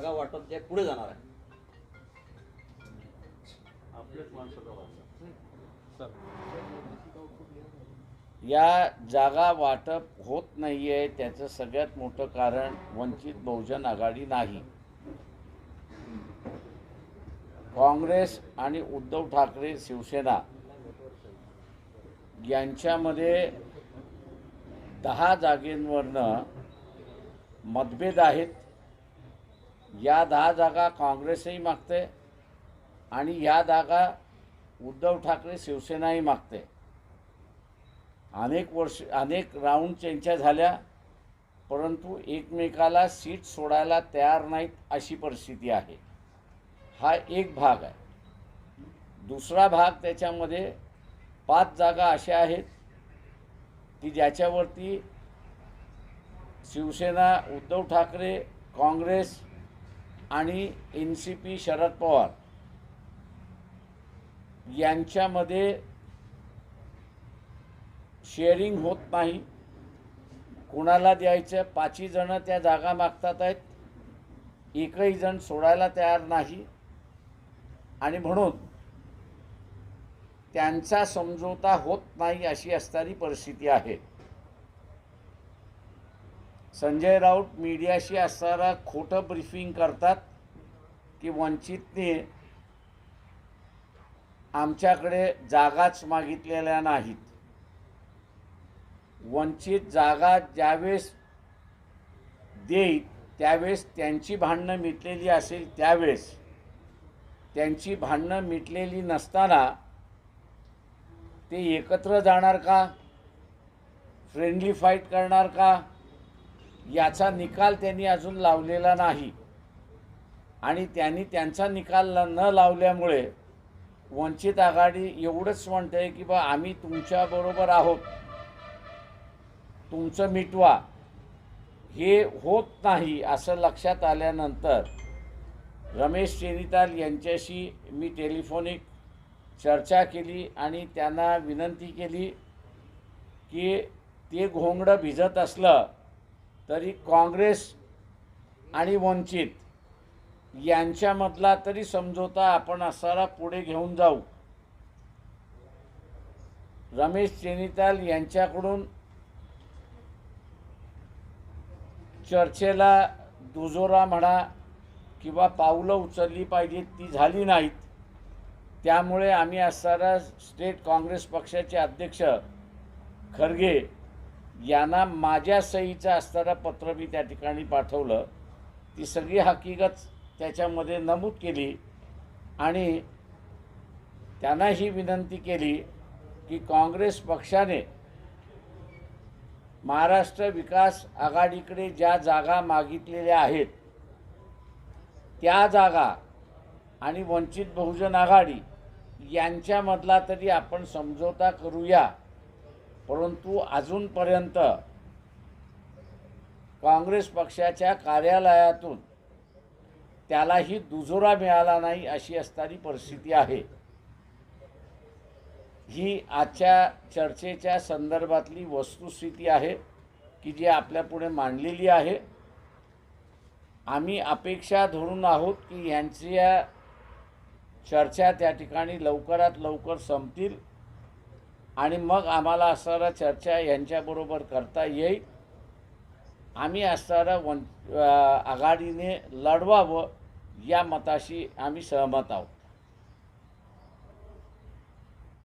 जागा वाटप जे पुढे जाणार आहे. या जागा वाटप होत नाही आहे त्याचं सगळ्यात मोठं कारण वंचित बहुजन आघाडी नाही. काँग्रेस आणि उद्धव ठाकरे शिवसेना यांच्यामध्ये दहा जागेंवरनं मतभेद आहेत. या दहा जागा काँग्रेसही मागते आणि या जागा उद्धव ठाकरे शिवसेनाही मागते. अनेक वर्ष अनेक राऊंड त्यांच्या झाल्या परंतु एकमेकाला सीट सोडायला तयार नाहीत अशी परिस्थिती आहे. हा एक भाग आहे. दुसरा भाग त्याच्यामध्ये पाच जागा अशा आहेत की ज्याच्यावरती शिवसेना उद्धव ठाकरे काँग्रेस आणि N C P Sharad Pawar यांच्यामध्ये शेअरिंग होत नाही. कुणाला द्यायचं पाचही जणं त्या जागा मागतात आहेत. एकही जण सोडायला तयार नाही. आणि म्हणून त्यांचा समझोता होत नाही अशी असणारी परिस्थिती आहे. संजय राऊत मीडियाशी असणारा खोटं ब्रीफिंग करतात की वंचितने आमच्याकडे जागाच मागितलेल्या नाहीत. वंचित जागा ज्यावेळेस देईल त्यावेळेस त्यांची भांडणं मिटलेली असेल त्यावेळेस त्यांची भांडणं मिटलेली नसताना ते एकत्र जाणार का? फ्रेंडली फाईट करणार का? याचा निकाल त्यांनी अजून लावलेला नाही. आणि त्यांनी त्यांचा निकाल ल- न लावल्यामुळे वंचित आघाडी एवढंच म्हणते की बा आम्ही तुमच्याबरोबर आहोत. तुमचं मिटवा. हे होत नाही असं लक्षात आल्यानंतर रमेश चेनिताल यांच्याशी मी टेलिफोनिक चर्चा केली आणि त्यांना विनंती केली की ते घोंगडं भिजत असलं तरी काँग्रेस आणि वंचित यांच्यामधला तरी समझोता आपण असारा पुढे घेऊन जाऊ. रमेश चेनिताल यांच्याकडून चर्चेला दुजोरा म्हणा किंवा पावलं उचलली पाहिजेत ती झाली नाहीत. त्यामुळे आम्ही असणारा स्टेट काँग्रेस पक्षाचे अध्यक्ष खरगे यांना माझ्या सहीचं असणारं पत्र मी त्या ठिकाणी पाठवलं. ती सगळी हकीकत त्याच्यामध्ये नमूद केली आणि त्यांना ही विनंती केली की काँग्रेस पक्षाने महाराष्ट्र विकास आघाडीकडे ज्या जागा मागितलेल्या आहेत त्या जागा आणि वंचित बहुजन आघाडी यांच्यामधला तरी आपण समझोता करूया. परंतु अजूनपर्यंत काँग्रेस पक्षाच्या कार्यालयातून त्यालाही दुजोरा मिळाला नाही अशी असणारी परिस्थिती आहे. ही आजच्या चर्चेच्या संदर्भातली वस्तुस्थिती आहे की जी आपल्यापुढे मांडलेली आहे. आम्ही अपेक्षा धरून आहोत की ह्यांच्या चर्चा त्या ठिकाणी लवकरात लवकर संपतील. आणि मग आम्हाला असणारा चर्चा यांच्याबरोबर करता येईल. आम्ही असणारा वन आघाडीने लढवावं या मताशी आम्ही सहमत आहोत.